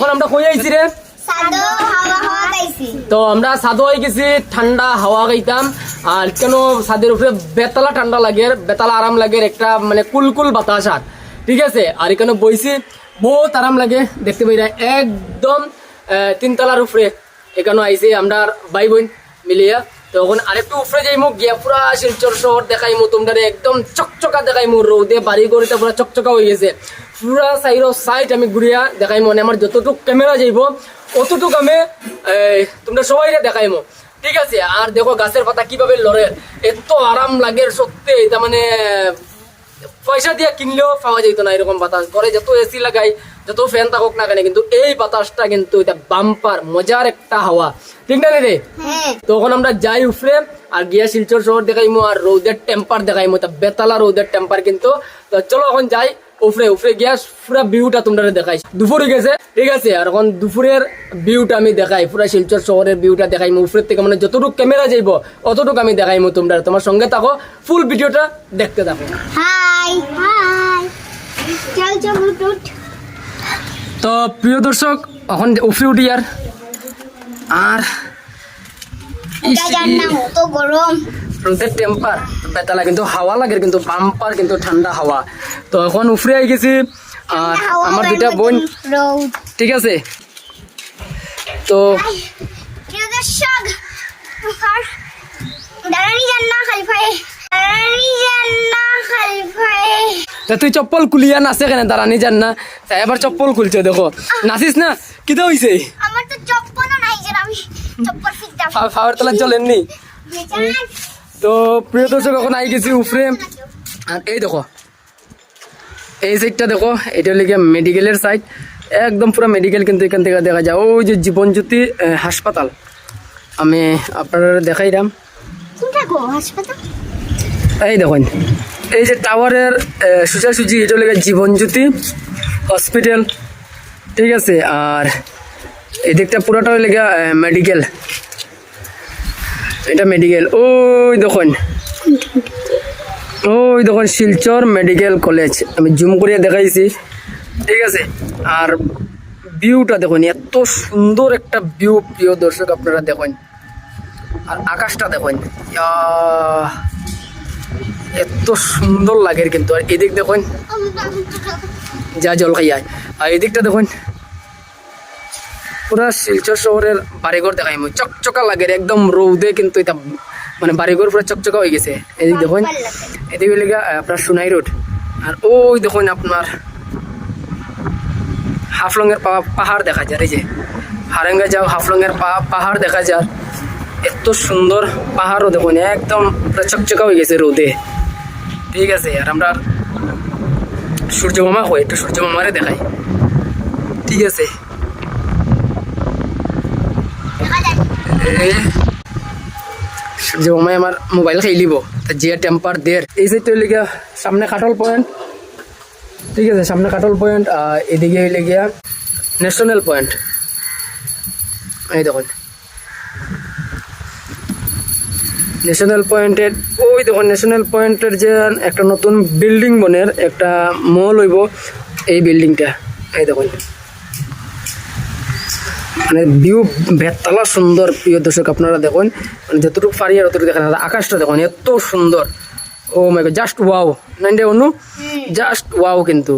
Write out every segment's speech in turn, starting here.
এখন আমরা কই আইছি রে? তো আমরা সাদো হয়ে গেছি ঠান্ডা হাওয়া খাইতাম আর কেন ছাদের উপরে বেতালা ঠান্ডা লাগে বেতালা আরাম লাগে একটা মানে কুলকুল বাতাস আর। ঠিক আছে? আর এখানে বইছি বহুত আরাম লাগে দেখতে পাই না একদম তিনতলার উপরে। এখানে আইছি আমরা ভাই বোন মিলিয়া। তখন আরেকটু উপরে যাইমু গিয়া পুরা শিলচর শহর দেখাইমু তোমরা একদম চকচকা দেখাইমু রোদে বাড়ি গড়িতে পুরা চকচকা হয়ে গেছে। পুরা সাইড সাইড আমি ঘুরিয়া দেখাইমু মানে আমার যতটুক ক্যামেরা যাইব অতটুক আমি তোমরা সবাই দেখাইমু ঠিক আছে আর দেখো গাছের পাতা কীভাবে লড়ে এত আরাম লাগে সত্যি এটা মানে পয়সা দিয়ে কিনলেও পাওয়া যেত না এরকম বাতাস। ঘরে যত এসি লাগাই যত ফ্যান থাকুক না কেন কিন্তু এই বাতাসটা কিন্তু এটা বাম্পার মজার একটা হাওয়া। ঠিক না রে হ্যাঁ। তখন আমরা যাই উফরে আর গিয়া শিলচর শহর দেখাইমু আর রৌদের টেম্পার দেখাইমু তা বেতালা রৌদের টেম্পার কিন্তু। তো চলো এখন যাই উফরে উফরে গিয়া পুরা ভিউটা তোমরা দেখাই। দুপুরে গেছে ঠিক আছে আর এখন দুপুরের ভিউটা আমি দেখাই পুরা শিলচর শহরের ভিউটা দেখাইমু উফরের থেকে মানে যতটুকু ক্যামেরা যাইব অতটুকু আমি দেখাইমু তোমরা তোমার সঙ্গে থাকো ফুল ভিডিওটা দেখতে থাকো। হাই হাই চল তো প্রিয় দর্শক এখন উফরে উঠি আর আর গরম। রোদের টেম্পার বেতালা কিন্তু হাওয়া লাগে কিন্তু বাম্পার কিন্তু ঠান্ডা হাওয়া। তো এখন উফরে আই গেছি আর আমার দুইটা বোন ঠিক আছে? তো যান যান তা তুই চপ্পল খুলিয়া নাচে কেন দাঁড়ানি জান না। তাই এবার চপ্পল খুলছে দেখো। নাচিস না? কিতা হইছে? আমার তো চপ্পলও নাই যে আমি চপ্পল ফিরতাম ফাওয়ার তলা চলেননি তো প্রিয় দর্শক এখন আই গেছি উফরে। আর এই দেখো এই সাইডটা দেখো এটা হলে গিয়ে মেডিকেলের সাইড একদম পুরো মেডিকেল কিন্তু এখান থেকে দেখা যায়। ওই যে জীবনজ্যোতি হাসপাতাল। আমি আপনারা দেখাইলাম এই দেখুন এই যে টাওয়ারের সোজাসুজি এটা হলে জীবনজ্যোতি হসপিটাল ঠিক আছে আর এই দিকটা পুরোটা হলে মেডিকেল এটা মেডিকেল ওই দেখুন। ওই দেখুন, শিলচর মেডিকেল কলেজ আমি জুম করে দেখাইছি। ঠিক আছে? আর ভিউটা দেখুন, এত সুন্দর একটা ভিউ প্রিয় দর্শক, আপনারা দেখুন। আর আকাশটা দেখুন। এত সুন্দর লাগে কিন্তু। আর এদিক দেখুন, যা জল খাইয়ায় আর এদিকটা দেখুন পুরা শিলচর শহরের বাড়িঘর দেখাই মই। চকচকা লাগে একদম রৌদে কিন্তু এটা মানে বাড়িঘর পুরো চকচকা হয়ে গেছে। এদিক দেখুন এদিক গিয়া, আপনার সোনাই রোড আর ওই দেখুন আপনার হাফলংয়ের পাহাড় দেখা যায় এই যে। হারেঙ্গা যাও হাফলংয়ের পাহাড় দেখা যায়। এত সুন্দর পাহাড়ও দেখুন একদম পুরো চকচকা হয়ে গেছে রোদে ঠিক আছে আর আমরা সূর্য মামা হয় একটু সূর্য মামারে দেখাই ঠিক আছে। এ, সূর্য আমার মোবাইল খাই লিব। তা জিয়া টেম্পার দের এই সাইডটা হইলে গিয়া সামনে কাটল পয়েন্ট ঠিক আছে সামনে কাটল পয়েন্ট এদিকে হইলে গিয়া ন্যাশনাল পয়েন্ট এই দেখুন। ন্যাশনাল পয়েন্টের ওই দেখুন ন্যাশনাল পয়েন্টের যে একটা নতুন বিল্ডিং বনের একটা মল হইব এই বিল্ডিংটা এই দেখুন। মানে ভিউ বেতলা সুন্দর, প্রিয় দর্শক আপনারা দেখুন। মানে যতটুকু পারি আর ততটুকু দেখেন আকাশটা দেখুন, এত সুন্দর। Oh my god just wow নাইন ডে অনু জাস্ট ওয়াও কিন্তু।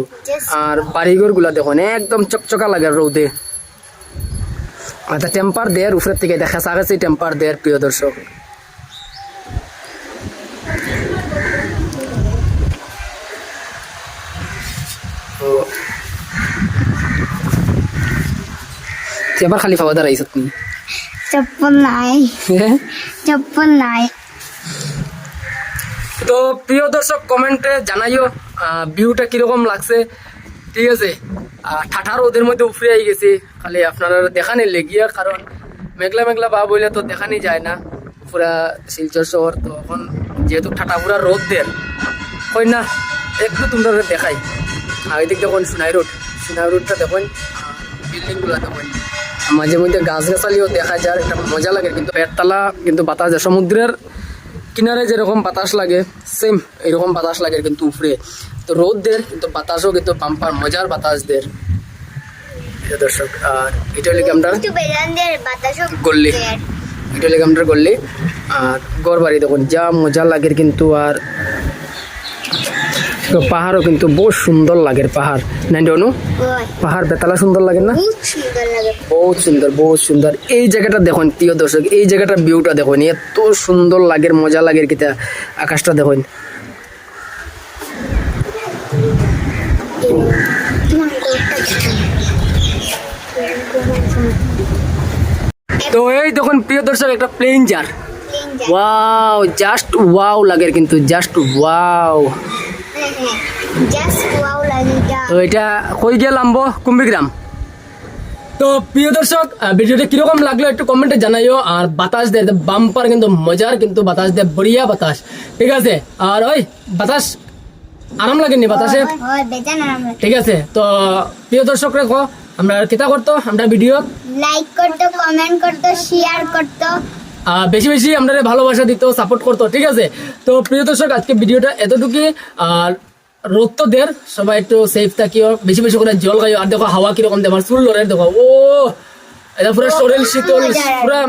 আর বাড়িঘরগুলা দেখুন, একদম চকচকা লাগে রোদে। আর টেম্পার দেয়ার উপরের থেকে দেখা সাগেছে টেম্পার দেয়ার প্রিয় দর্শক। তুই আবার খালি খাওয়া দাঁড়াইছ তুমি চপ্পল নাই চপ্পল নাই তো প্রিয় দর্শক কমেন্টে জানাইও ভিউটা কীরকম লাগছে? ঠিক আছে? ঠাঠার ওদের মধ্যে উফরে আই গেছি। খালি আপনারা দেখানি লেগিয়া কারণ মেঘলা মেঘলা বা বইলে তো দেখানি যায় না। পুরা শিলচর শহর তো এখন যেহেতু ঠাটা পুরা রোদ দের কই না একটু তোমরা দেখাই। আর এদিক দেখুন সোনাই রোড? সোনাই রোডটা দেখুন বিল্ডিংগুলো দেখুন। মাঝে মধ্যে গাছ গাছালিও দেখা যায় একটা মজা লাগে। কিন্তু পেটতলা কিন্তু বাতাস যায় সমুদ্রের কিনারে যেরকম বাতাস লাগে সেম এরকম বাতাস লাগে কিন্তু উপরে। তো রোদ দের কিন্তু বাতাসও কিন্তু পাম্পার মজার বাতাস দের দর্শক আর এটা হলে আমরা? গল্লি। এটা হলে আমরা গল্লি? আর গড় বাড়ি দেখুন যা মজা লাগে কিন্তু আর তো পাহাড়ও কিন্তু বহুত সুন্দর লাগে পাহাড়। নাই অনু পাহাড় বেতালা সুন্দর লাগে না? বহুত সুন্দর বহুত সুন্দর এই জায়গাটা দেখুন প্রিয় দর্শক এই জায়গাটার ভিউটা দেখুন। এত সুন্দর লাগে মজা লাগে কিতা আকাশটা দেখুন। তো এই দেখুন প্রিয় দর্শক একটা প্লেন জার ওয়াও জাস্ট ওয়াও লাগে কিন্তু জাস্ট ওয়াও তো এটা কই কুম্বিগ্রাম তো প্রিয় দর্শক ভিডিওটা কীরকম লাগল একটু কমেন্টে জানাইও। আর বাতাস দেয় বাম্পার কিন্তু মজার কিন্তু বাতাস দেয় বড়িয়া বাতাস। ঠিক আছে? আর ওই বাতাস আরাম লাগেনি বাতাসে? ঠিক আছে? তো প্রিয় দর্শক রেখো আমরা কিতা করতো? আমরা ভিডিও লাইক করতো কমেন্ট করতো শেয়ার করতো। বেশি বেশি আমরা ভালোবাসা দিত সাপোর্ট করতো, ঠিক আছে? তো প্রিয় দর্শক, আজকে ভিডিওটা এতটুকুই। আর রোদ দের সবাই একটু সেফ থাকিও, বেশি বেশি করে জল খাইও। আর দেখো হাওয়া কীরকম দেবার চুল লড়ে দেখো, ও! এটা পুরো শরীর শীতল, পুরো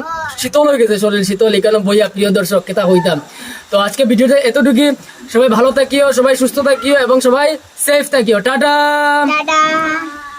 শীতল হয়ে গেছে, শরীর শীতল এখানে বইয়া প্রিয় দর্শক, কেতা হইতাম। তো আজকে ভিডিওটা এতটুকুই। সবাই ভালো থাকিও, সবাই সুস্থ থাকিও, এবং সবাই সেফ থাকিও। টাটা!